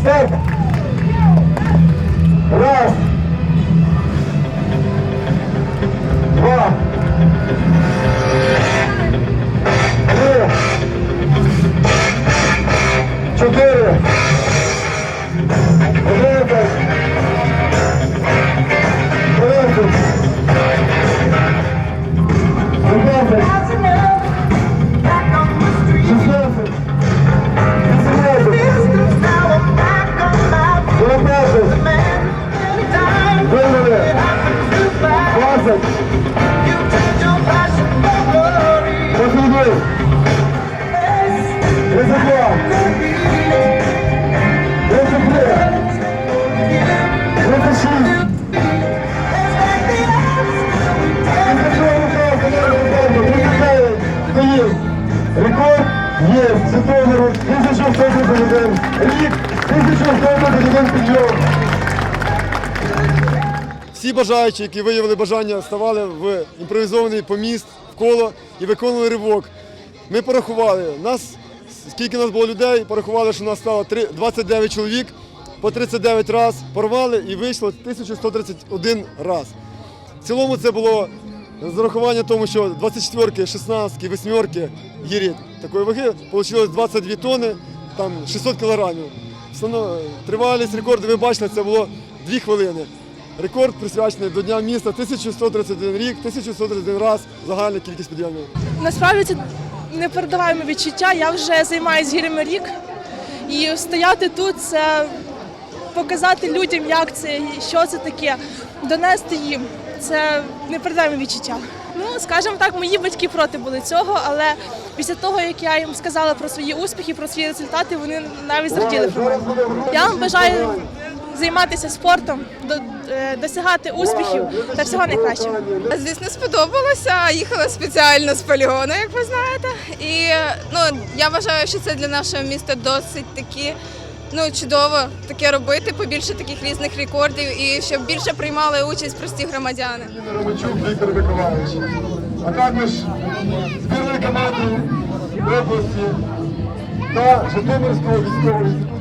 Старт! Раз! Двадцять! Послідуй! Тридцять два! Тридцять три! Тридцять шість! Рекорд є Житомиру 1131 рік 1131 підйом. Всі бажаючі, які виявили бажання, ставали в імпровізований поміст в коло і виконували ривок. Ми порахували. Нас, скільки нас було людей, порахували, що нас стало три- 29 чоловік, по 39 раз порвали і вийшло 1131 раз. В цілому це було з урахуванням тому, що 24-ки, 16-ки, 8-ки гірі такої ваги вийшло 22 тонни, там 600 кілограмів. Тривалість рекорду, ви бачили, це було 2 хвилини. Рекорд присвячений до Дня міста 1131 рік, 1131 раз загальна кількість підйомів. Насправді це непередаваємо відчуття. Я вже займаюся гірями рік. І стояти тут це показати людям, як це, що це таке, донести їм. Це непередаваємо відчуття. Ну, скажімо так, мої батьки проти були цього, але після того, як я їм сказала про свої успіхи, про свої результати, вони навіть зраділи про мене. Я вам бажаю займатися спортом, до- е, досягати успіхів та всього найкращого. Звісно, сподобалося. Їхала спеціально з полігону, як ви знаєте. І ну я вважаю, що це для нашого міста досить таки ну чудово таке робити, побільше таких різних рекордів і щоб більше приймали участь прості громадяни. Ромачук Віктор Миколаївич, а також збірної команди області та Житомирського військового інституту.